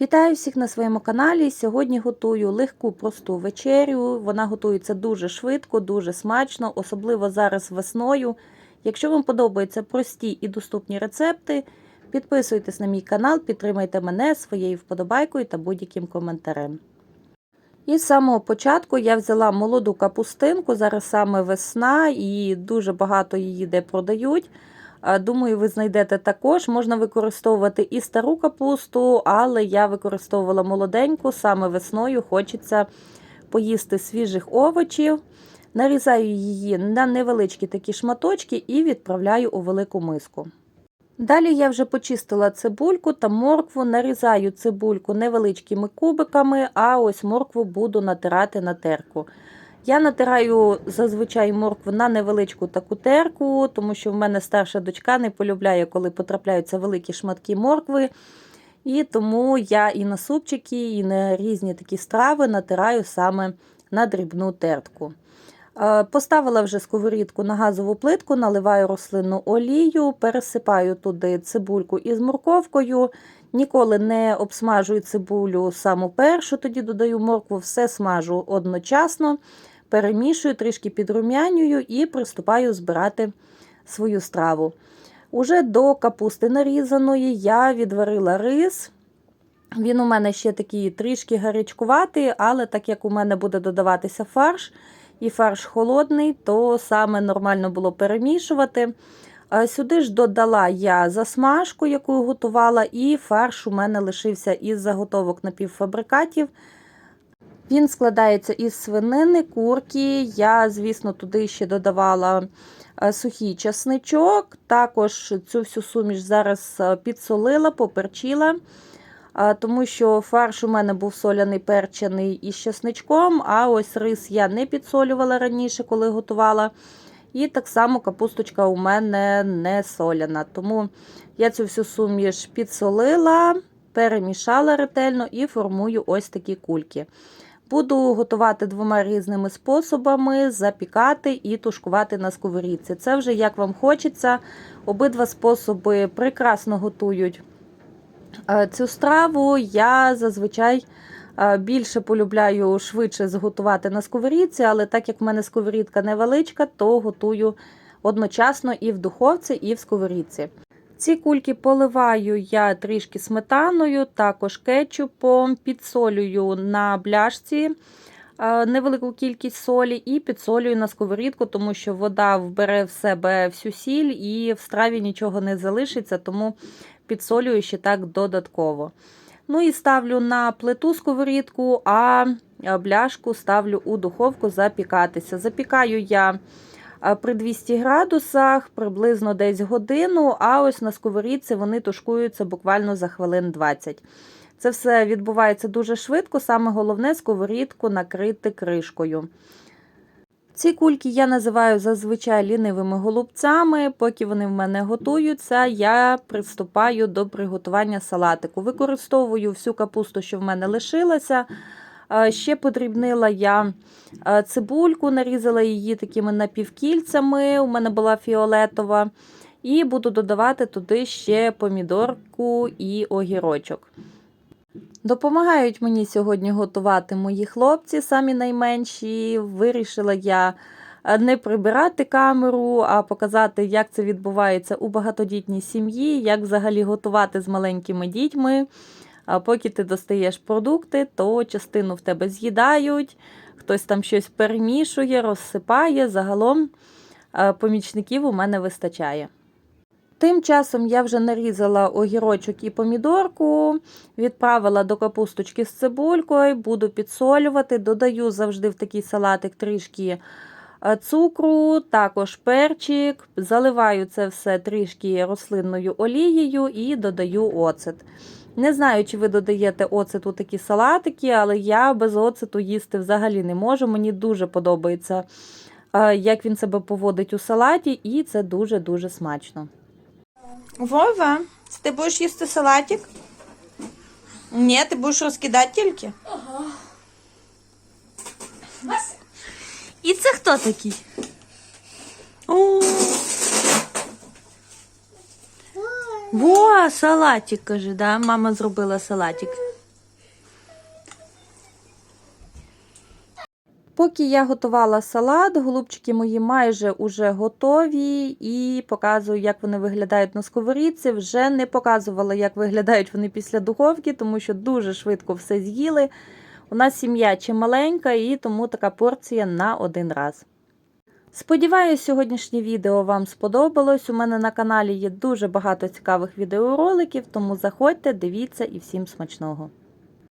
Вітаю всіх на своєму каналі. Сьогодні готую легку просту вечерю. Вона готується дуже швидко, дуже смачно, особливо зараз весною. Якщо вам подобаються прості і доступні рецепти, підписуйтесь на мій канал, підтримайте мене своєю вподобайкою та будь-яким коментарем. І з самого початку я взяла молоду капустинку, зараз саме весна і дуже багато її де продають. Думаю, ви знайдете також. Можна використовувати і стару капусту, але я використовувала молоденьку, саме весною хочеться поїсти свіжих овочів. Нарізаю її на невеличкі такі шматочки і відправляю у велику миску. Далі я вже почистила цибульку та моркву, нарізаю цибульку невеличкими кубиками, а ось моркву буду натирати на терку. Я натираю зазвичай моркву на невеличку таку терку, тому що в мене старша дочка не полюбляє, коли потрапляються великі шматки моркви. І тому я і на супчики, і на різні такі страви натираю саме на дрібну тертку. Поставила вже сковорідку на газову плитку, наливаю рослинну олію, пересипаю туди цибульку із морковкою. Ніколи не обсмажую цибулю саму першу, тоді додаю моркву, все смажу одночасно, перемішую, трішки підрумянюю і приступаю збирати свою страву. Уже до капусти нарізаної я відварила рис. Він у мене ще такий трішки гарячкуватий, але так як у мене буде додаватися фарш, і фарш холодний, то саме нормально було перемішувати. Сюди ж додала я засмажку, яку готувала, і фарш у мене лишився із заготовок напівфабрикатів. Він складається із свинини, курки. Я, звісно, туди ще додавала сухий часничок. Також цю всю суміш зараз підсолила, поперчила тому що фарш у мене був соляний перчений із чесничком, а ось рис я не підсолювала раніше, коли готувала. І так само капусточка у мене не соляна. Тому я цю всю суміш підсолила, перемішала ретельно і формую ось такі кульки. Буду готувати двома різними способами, запікати і тушкувати на сковорідці. Це вже як вам хочеться. Обидва способи прекрасно готують Цю страву я зазвичай більше полюбляю швидше зготувати на сковорідці, але так як в мене сковорідка невеличка, то готую одночасно і в духовці, і в сковорідці. Ці кульки поливаю я трішки сметаною, також кетчупом, підсолюю на бляшці невелику кількість солі і підсолюю на сковорідку, тому що вода вбере в себе всю сіль і в страві нічого не залишиться, тому підсолюю ще так додатково. Ну і ставлю на плиту сковорідку, а бляшку ставлю у духовку запікатися. Запікаю я при 200 градусах приблизно десь годину, а ось на сковорідці вони тушкуються буквально за хвилин 20. Це все відбувається дуже швидко, саме головне сковорідку накрити кришкою. Ці кульки я називаю зазвичай лінивими голубцями. Поки вони в мене готуються, я приступаю до приготування салатику. Використовую всю капусту, що в мене лишилася. Ще подрібнила я цибульку, нарізала її такими напівкільцями. У мене була фіолетова. І буду додавати туди ще помідорку і огірочок. Допомагають мені сьогодні готувати мої хлопці, самі найменші. Вирішила я е, не прибирати камеру, а показати, як це відбувається у багатодітній сім'ї, як взагалі готувати з маленькими дітьми. А поки ти достаєш продукти, то частину в тебе з'їдають, хтось там щось перемішує, розсипає. Загалом е, помічників у мене вистачає. Тим часом я вже нарізала огірочок і помідорку, відправила до капусточки з цибулькою, буду підсолювати, додаю завжди в такий салатик трішки е, цукру, також перчик, заливаю це все трішки рослинною олією і додаю оцет. Не знаю, чи ви додаєте оцет у такі салатики, але я без оцету їсти взагалі не можу. Мені дуже подобається, е, як він себе поводить у салаті, і це дуже-дуже смачно. Вова, ти будеш їсти салатик? Ні, ти будеш розкидати тільки? Ага. І це хто такий? А, салатик, каже, да? Мама зробила салатик. Поки я готувала салат, голубчики мої майже уже готові і показую, як вони виглядають на сковорідці. Вже не показувала, як виглядають вони після духовки, тому що дуже швидко все з'їли. У нас сім'я чималенька і тому така порція на один раз. Сподіваюсь, сьогоднішнє відео вам сподобалось. У мене на каналі є дуже багато цікавих відеороликів, тому заходьте, дивіться і всім смачного!